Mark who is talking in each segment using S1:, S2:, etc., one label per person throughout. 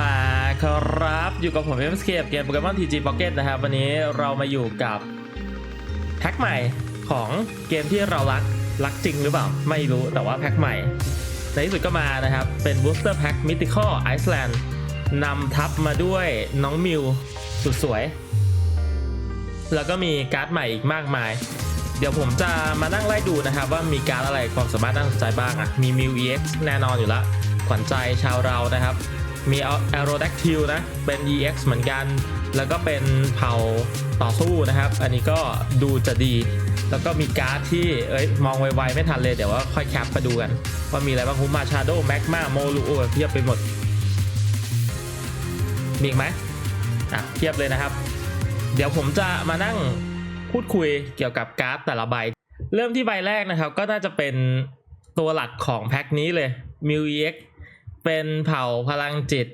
S1: มาครับอยู่กับผมเอ็มสเคปเกมโปเกมอนทีจีพ็อกเก็ตนะครับ วันนี้เรามาอยู่กับแพ็คใหม่ของเกมที่เรารัก รักจริงหรือเปล่า ไม่รู้แต่ว่าแพ็คใหม่ ในที่สุดก็มานะครับ เป็น Booster Pack Mythical Iceland นำทับมาด้วยน้องมิวสุดสวย แล้วก็มีการ์ดใหม่อีกมากมาย เดี๋ยวผมจะมานั่งไล่ดูนะครับ ว่ามีการ์ดอะไรความสามารถน่าสนใจบ้างอะมีมิว EX แน่นอนอยู่ล้วขวัญใจชาวเรานะครับ มี Aerodactyl นะ เป็น EX เหมือนกัน แล้วก็เป็นเผ่าต่อสู้นะครับ อันนี้ก็ดูจะดี แล้วก็มีการ์ดที่ เอ้ย มองไวๆ ไม่ทันเลย เดี๋ยวว่าค่อยแคปมาดูกัน ว่ามีอะไรบ้างฮูมาชาโดแมกมาโมลูโอเพียบไปหมด มีอีกไหมอะเทียบเลยนะครับ เดี๋ยวผมจะมานั่งพูดคุยเกี่ยวกับการ์ดแต่ละใบ เริ่มที่ใบแรกนะครับ ก็น่าจะเป็นตัวหลักของแพ็คนี้เลย m i u EX เป็นเผ่าพลังจิต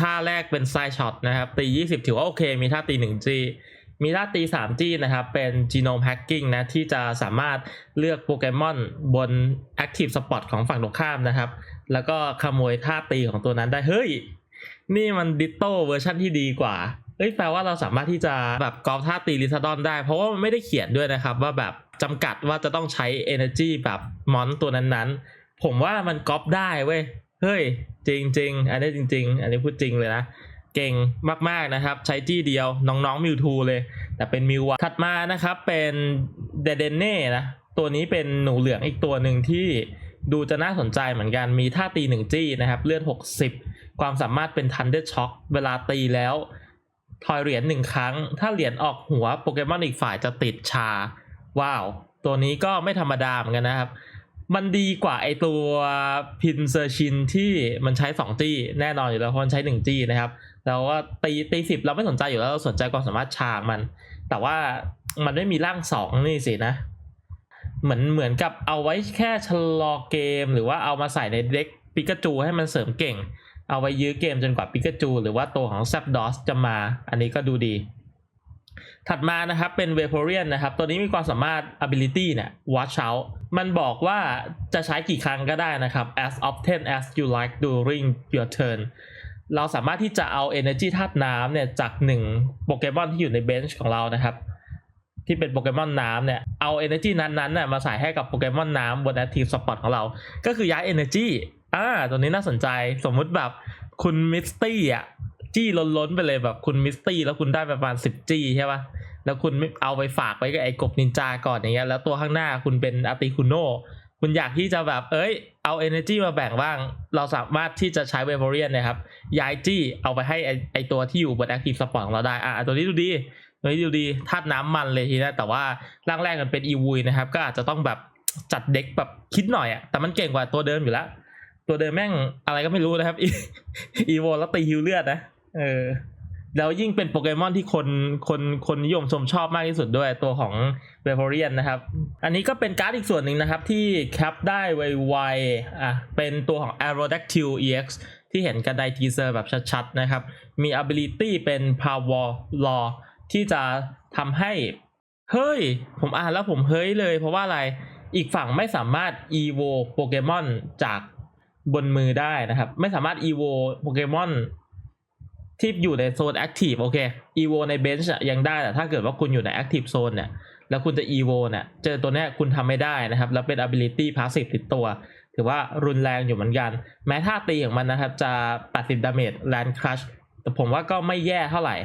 S1: ท่าแรกเป็นไซช็อตนะครับ ตี 20 ถือว่าโอเค มีท่าตี 1G มีท่าตี 3G นะครับ เป็น Genome Hacking นะ ที่จะสามารถเลือกโปเกมอนบน Active Spot ของฝั่งตรงข้ามนะครับ แล้วก็ขโมยท่าตีของตัวนั้นได้ เฮ้ย นี่มันดิโต้เวอร์ชันที่ดีกว่าเอ้ยแปลว่าเราสามารถที่จะแบบกอล์ฟท่าตีลิซาดอนได้ เพราะว่ามันไม่ได้เขียนด้วยนะครับ ว่าแบบจำกัดว่าจะต้องใช้ Energy แบบมอนตัวนั้นๆ ผมว่ามันกอล์ฟได้เว้ย เฮ้ย จริงๆอันนี้จริง ๆ อันนี้พูดจริงเลยนะ เก่งมากๆนะครับ ใช้จี้เดียวน้องๆมิวทูเลย แต่เป็นมิววถัดมานะครับเป็นเดเดเน่นะ ตัวนี้เป็นหนูเหลืองอีกตัวหนึ่งที่ดูจะน่าสนใจเหมือนกันมีท่าตีหนึ่งจี้นะครับ เลือด 60 ความสามารถเป็นทันเดอร์ช็อคเวลาตีแล้วทอยเหรียญหนึ่งครั้ง ถ้าเหรียญออกหัวโปเกมอนอีกฝ่ายจะติดชา ว้าว ตัวนี้ก็ไม่ธรรมดาเหมือนกันนะครับ มันดีกว่าไอตัวพินเซอร์ชินที่มันใช้ 2 จี้แน่นอนอยู่แล้วเพราะมันใช้ 1 จี้นะครับเราว่าตีตีสิบเราไม่สนใจอยู่แล้วเราสนใจความสามารถชามัน แต่ว่ามันไม่มีร่างสองนี่สินะ เหมือนเหมือนกับเอาไว้แค่ชะลอเกม หรือว่าเอามาใส่ในเด็กปิกาจูให้มันเสริมเก่ง เอาไว้ยื้อเกมจนกว่าปิกาจูหรือว่าตัวของแซปดอสจะมา อันนี้ก็ดูดี ถัดมานะครับเป็นเว p o r i a n นะครับ ตัวนี้มีความสามารถ ability เนี่ย watch out มันบอกว่าจะใช้กี่ครั้งก็ได้นะครับ as often as you like during your turn เราสามารถที่จะเอา energy ธาตุน้ำเนี่ยจาก1โปเกมอนที่อยู่ในเบนช์ของเรานะครับ ที่เป็นโปเกมอนน้ำเนี่ยเอา energy นั้นๆน่ะมาใส่ให้กับโปเกมอนน้ำบน active spot ของเรา ก็คือย้าย energy อ่าตัวนี้น่าสนใจสมมุติแบบคุณมิสตี้อะจี้ล้นๆไปเลยแบบคุณมิสตี้แล้วคุณได้ประมาณ 10 จี้ใช่ปะ แล้วคุณไม่เอาไปฝากไว้กับไอ้กบนินจาก่อนอย่างเงี้ยแล้วตัวข้างหน้าคุณเป็นอาติคุโนคุณอยากที่จะแบบเอ้ยเอา energy มาแบ่งบ้าง เราสามารถที่จะใช้เวเ o เรียนนะครับย้ายจี้เอาไปให้ไอไอตัวที่อยู่บน active spot ของเราได้อะตัวนี้ดูดีตัวนี้ดูดีธาตุน้ำมันเลยทีนะแต่ว่าร่างแรกมันเป็นอีวุยนะครับ ก็อาจจะต้องแบบจัดเด็กแบบคิดหน่อยอะแต่มันเก่งกว่าตัวเดิมอยู่แล้วตัวเดิมแม่งอะไรก็ไม่รู้นะครับอีโวแล้วตีฮิวเลือดนะเออ แล้วยิ่งเป็นโปเกมอนที่คนคนคนนิยมชมชอบมากที่สุดด้วยตัวของเว p o เรียนนะครับ อันนี้ก็เป็นการ์ดอีกส่วนหนึ่งนะครับ ที่แคปได้ไวๆอะเป็นตัวของ Aerodactyl EX ที่เห็นกันในทีเซอร์แบบชัดๆนะครับ มี ability เป็น Power Law ที่จะทำให้ เฮ้ย ผมอ่านแล้วผมเฮ้ยเลย เพราะว่าอะไรอีกฝั่งไม่สามารถ evo โปเกมอนจากบนมือได้นะครับ ไม่สามารถ evo โปเกมอน ที่อยู่ในโซน active โอเค evo ใน bench อะยังได้แต่ถ้าเกิดว่าคุณอยู่ใน active zone เนี่ยแล้วคุณจะ evo เนี่ยเจอตัวเนี้ยคุณทำไม่ได้นะครับ แล้วเป็น ability passive ติดตัว ถือว่ารุนแรงอยู่เหมือนกัน แม้ท่าตีของมันนะครับ จะ 80 damage land crush แต่ผมว่าก็ไม่แย่เท่าไหร่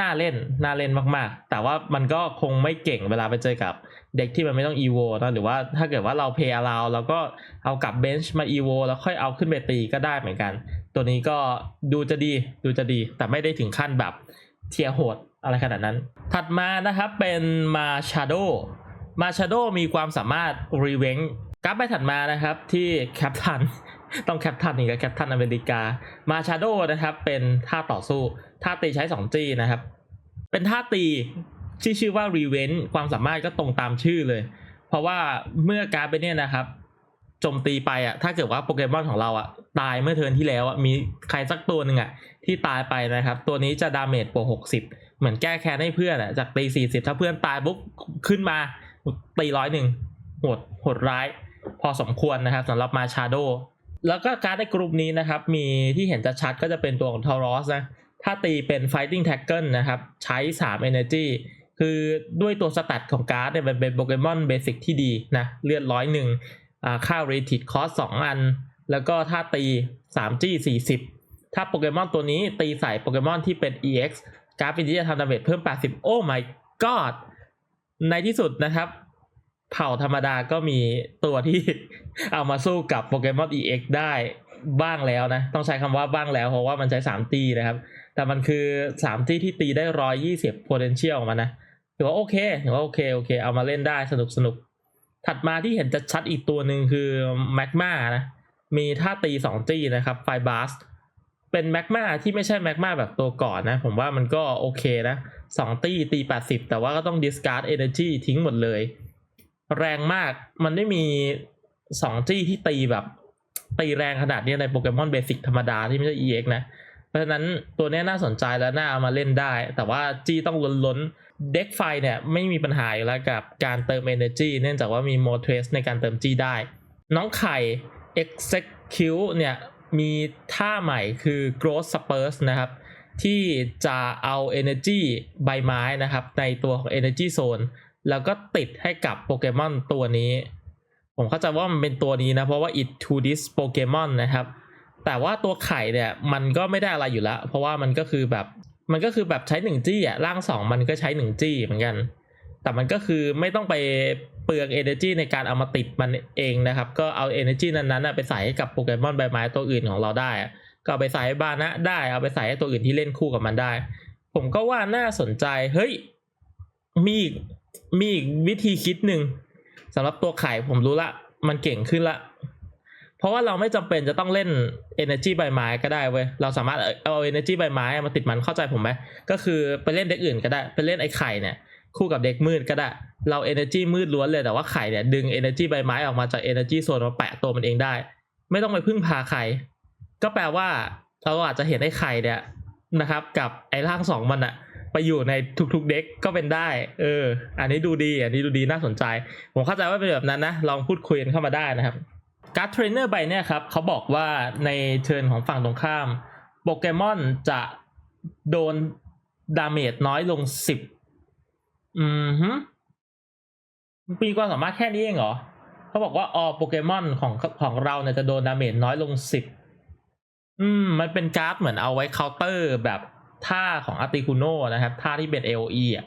S1: น่าเล่น น่าเล่นมากๆ แต่ว่ามันก็คงไม่เก่งเวลาไปเจอกับเด็กที่มันไม่ต้อง evo นะหรือว่าถ้าเกิดว่าเรา pay allow เราก็เอากลับ bench มา evo แล้วค่อยเอาขึ้นไปตีก็ได้เหมือนกัน ตัวนี้ก็ดูจะดีดูจะดีแต่ไม่ได้ถึงขั้นแบบเทียโหดอะไรขนาดนั้น ถัดมานะครับเป็นมาชาโดมาชาโดมีความสามารถรีเวนกราฟไปถัดมานะครับที่แคปทันต้องแคปทันนี่กับแคปทันอเมริกามาชาโดนะครับเป็นท่าต่อสู้ท่าตีใช้ 2G นะครับ เป็นท่าตีที่ชื่อว่า r e v e n ความสามารถก็ตรงตามชื่อเลย เพราะว่าเมื่อการไปเนี่ยนะครับโจมตีไปอะถ้าเกิดว่าโปเกมอนของเราอะ ตายเมื่อเทินที่แล้วอะมีใครสักตัวหนึ่งอะที่ตายไปนะครับ ตัวนี้จะดาเมจบวกหกสิบเหมือนแก้แค้นให้เพื่อนอะจากตีสี่สิบถ้าเพื่อนตายปุ๊บขึ้นมาตีร้อยหนึ่งโหดโหดร้าย พอสมควรนะครับสำหรับมาชาโดแล้วก็การ์ดในกลุ่มนี้นะครับ มีที่เห็นจะชัดก็จะเป็นตัวของทอรอสนะ ถ้าตีเป็น Fighting Tackle นะครับ ใช้ 3 Energy คือด้วยตัวสแตทของการ์ดเนี่ยมันเป็นโปเกมอนเบสิกที่ดีนะ เลือดร้อยหนึ่งอ่าค่า Rated Cost 2 อัน แล้วก็ถ้าตี 3G 40 ถ้าโปเกมอนตัวนี้ตีใส่โปเกมอนที่เป็น EX การ์ดเป็นที่จะทำดาเมจเพิ่ม 80 โอ้ my god ในที่สุดนะครับ เผ่าธรรมดาก็มีตัวที่เอามาสู้กับโปเกมอน EX ได้บ้างแล้วนะ ต้องใช้คำว่าบ้างแล้ว เพราะว่ามันใช้3ตีนะครับ แต่มันคือ3ตีที่ตีได้ 120 potential ของมันนะถือว่าโอเคถือว่าโอเคโอเค เอามาเล่นได้สนุกสนุกถัดมาที่เห็นจะชัดอีกตัวหนึ่งคือแมกมานะ มีท่าตี2ตีนะครับไฟบาสเป็นแมกมาที่ไม่ใช่แมกมาแบบตัวก่อนนะ ผมว่ามันก็โอเคนะ2ตีตี80แต่ว่าก็ต้อง discard energy ทิ้งหมดเลย แรงมากมันไม่มี2จี้ที่ตีแบบ ตีแรงขนาดนี้ในโปเกมอนเบสิกธรรมดาที่ไม่ใช่ EX นะ เพราะฉะนั้นตัวนี้น่าสนใจและน่าเอามาเล่นได้ แต่ว่าจี้ต้องล้นๆเด็กไฟเนี่ยไม่มีปัญหาอยู่แล้วกับการเติม Energy เนื่องจากว่ามีโมเทสในการเติมจี้ได้ น้องไข่ Execute เนี่ยมีท่าใหม่คือ Growth Spurs นะครับ ที่จะเอา Energy ใบไม้นะครับ ในตัวของ Energy Zone แล้วก็ติดให้กับโปเกมอนตัวนี้ ผมเข้าใจว่ามันเป็นตัวนี้นะ เพราะว่า it to this Pokemon นะครับ แต่ว่าตัวไข่เนี่ยมันก็ไม่ได้อะไรอยู่แล้ว เพราะว่ามันก็คือแบบมันก็คือแบบใช้หนึ่งจี้อะร่างสองมันก็ใช้หนึ่งจี้เหมือนกัน แต่มันก็คือไม่ต้องไป เปลือง energy ในการเอามาติดมันเองนะครับ ก็เอา energy นั้นๆไปใส่ให้กับโปเกมอนใบไม้ตัวอื่นของเราได้ ก็เอาไปใส่ให้บานะได้เอาไปใส่ให้ตัวอื่นที่เล่นคู่กับมันได้ ผมก็ว่าน่าสนใจเฮ้ยมีมีอีกวิธีคิดหนึ่งสำหรับตัวไข่ผมรู้ละมันเก่งขึ้นละ เพราะว่าเราไม่จำเป็นจะต้องเล่น energy ใบไม้ก็ได้เว้ยเราสามารถเอา energy ใบไม้มาติดมันเข้าใจผมไหมก็คือไปเล่นเด็กอื่นก็ได้ไปเล่นไอ้ไข่เนี่ย คู่กับเด็กมืดก็ได้ เรา energy มืดล้วนเลยแต่ว่าไข่เนี่ยดึง energy ใบไม้ออกมาจาก energy โซนมาแปะตัวมันเองได้ ไม่ต้องไปพึ่งพาใคร ก็แปลว่าเราอาจจะเห็นไอ้ไข่เนี่ยนะครับ กับไอ้ร่างสองมันอะไปอยู่ในทุกๆเด็กก็เป็นได้ เออ อันนี้ดูดี อันนี้ดูดีน่าสนใจ ผมเข้าใจว่าเป็นแบบนั้นนะ ลองพูดคุยกันเข้ามาได้นะครับ การ์ดเทรนเนอร์ใบเนี่ยครับเขาบอกว่าในเทิร์นของฝั่งตรงข้ามโปเกมอนจะโดนดาเมจน้อยลงสิบ อืมฮึมีความสามารถแค่นี้เองเหรอ เขาบอกว่าออโปเกมอนของของเราเนี่ยจะโดนดาเมจน้อยลงสิบอืม มันเป็นการ์ดเหมือนเอาไว้เคาน์เตอร์แบบท่าของอาร์ติคูโนนะครับท่าที่เป็น AOE อะ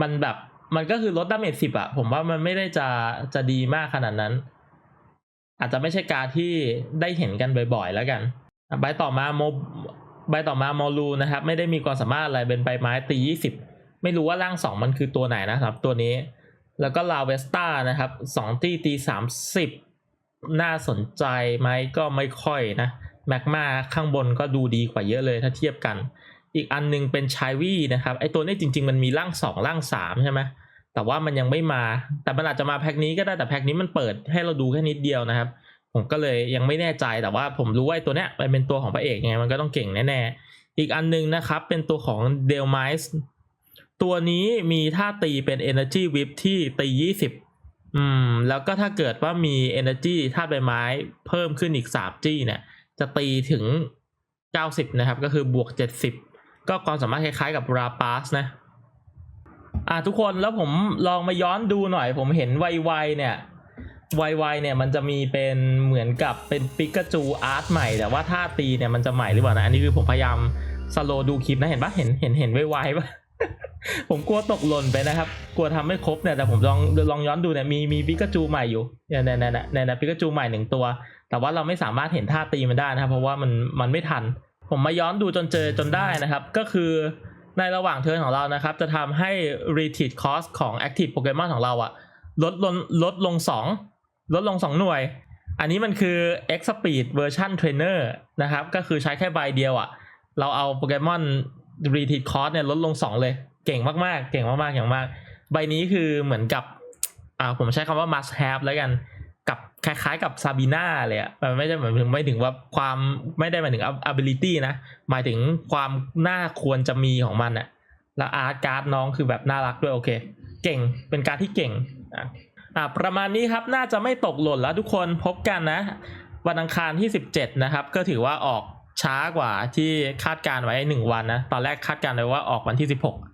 S1: มันแบบมันก็คือลดดาเมจสิบอะผมว่ามันไม่ได้จะจะดีมากขนาดนั้น อาจจะไม่ใช่การที่ได้เห็นกันบ่อยๆแล้วกัน ใบต่อมาโมใบต่อมาโมลูนะครับ ไม่ได้มีความสามารถอะไรเป็นใบไม้ตียี่สิบ ไม่รู้ว่าร่างสองมันคือตัวไหนนะครับ ตัวนี้ แล้วก็ลาเวสตานะครับสองตีตีสามสิบน่าสนใจไหมก็ไม่ค่อยนะแมกมาข้างบนก็ดูดีกว่าเยอะเลยถ้าเทียบกัน อีกอันหนึงเป็นชายวีนะครับไอตัวนี้จริง ๆ มันมีร่างสองร่างสามใช่ไหมแต่ว่ามันยังไม่มา แต่มันอาจจะมาแพ็คนี้ก็ได้แต่แพ็คนี้มันเปิดให้เราดูแค่นิดเดียวนะครับ ผมก็เลยยังไม่แน่ใจแต่ว่าผมรู้ว่าตัวเนี้ยมันเป็นตัวของพระเอกไงมันก็ต้องเก่งแน่ๆอีกอันหนึงนะครับเป็นตัวของเดลไมส์ ตัวนี้มีท่าตีเป็น Energy Whip ที่ตี 20 อืม แล้วก็ถ้าเกิดว่ามี Energy ธาตุใบไม้เพิ่มขึ้นอีก 3 จี้เนี่ย จะตีถึง 90 นะครับ ก็คือบวก 70 ก็ความสามารถคล้ายๆกับราปาสนะ อะทุกคนแล้วผมลองมาย้อนดูหน่อย ผมเห็นไวๆเนี่ยไวๆเนี่ยมันจะมีเป็นเหมือนกับเป็นปิกาจูอาร์ตใหม่ แต่ว่าท่าตีเนี่ยมันจะใหม่หรือเปล่านะ อันนี้คือผมพยายามสโลดูคลิปนะ เห็นปะเห็นเห็นเห็นไวๆปะ ผมกลัวตกหล่นไปนะครับ กลัวทำไม่ครบเนี่ยแต่ผมลองลองย้อนดูเนี่ยมีมีปิกาจูใหม่อยู่เนี่ยเนี่ยเนี่ยเนี่ยปิกาจูใหม่หนึ่งตัว แต่ว่าเราไม่สามารถเห็นท่าตีมันได้นะครับ เพราะว่ามันมันไม่ทัน ผมมาย้อนดูจนเจอจนได้นะครับ ก็คือในระหว่างเทิร์นของเรานะครับ จะทำให้ retreat cost ของ active Pokemon ของเราอะลดลงลดลง 2 ลดลง 2 หน่วย อันนี้มันคือ X Speed Version Trainer นะครับ ก็คือใช้แค่ใบเดียวอะเราเอาโปเกมอน retreat cost เนี่ยลดลง 2 เลยเก่งมากๆ เก่งมากๆ อย่างมาก ใบนี้คือเหมือนกับ อ่า ผมใช้คำว่า must have แล้วกัน กับคล้ายๆ กับซาบีนาเลยอะมันไม่ได้หมายถึงไม่ถึงว่าความไม่ได้หมายถึง ability นะ หมายถึงความน่าควรจะมีของมันอะแล้วอาร์ตการ์ดน้องคือแบบน่ารักด้วยโอเค เก่ง เป็นการที่เก่ง อะอะประมาณนี้ครับ น่าจะไม่ตกหล่นแล้วทุกคน พบกันนะ วันอังคารที่ 17 นะครับ ก็ถือว่าออกช้ากว่าที่คาดการไว้ 1 วันนะ ตอนแรกคาดการไว้ว่าออกวันที่ 16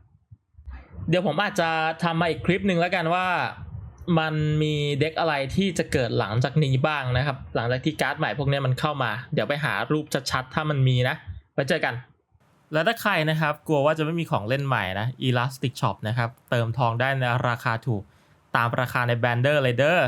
S1: เดี๋ยวผมอาจจะทำมาอีกคลิปหนึ่งแล้วกันว่ามันมีเด็กอะไรที่จะเกิดหลังจากนี้บ้างนะครับ หลังจากที่การ์ดใหม่พวกนี้มันเข้ามา เดี๋ยวไปหารูปชัดๆถ้ามันมีนะไว้เจอกัน แล้วถ้าใครนะครับ กลัวว่าจะไม่มีของเล่นใหม่นะ Elastic Shop นะครับ เติมทองได้ในราคาถูกตามราคาในแบนเดอร์เลยเด้อ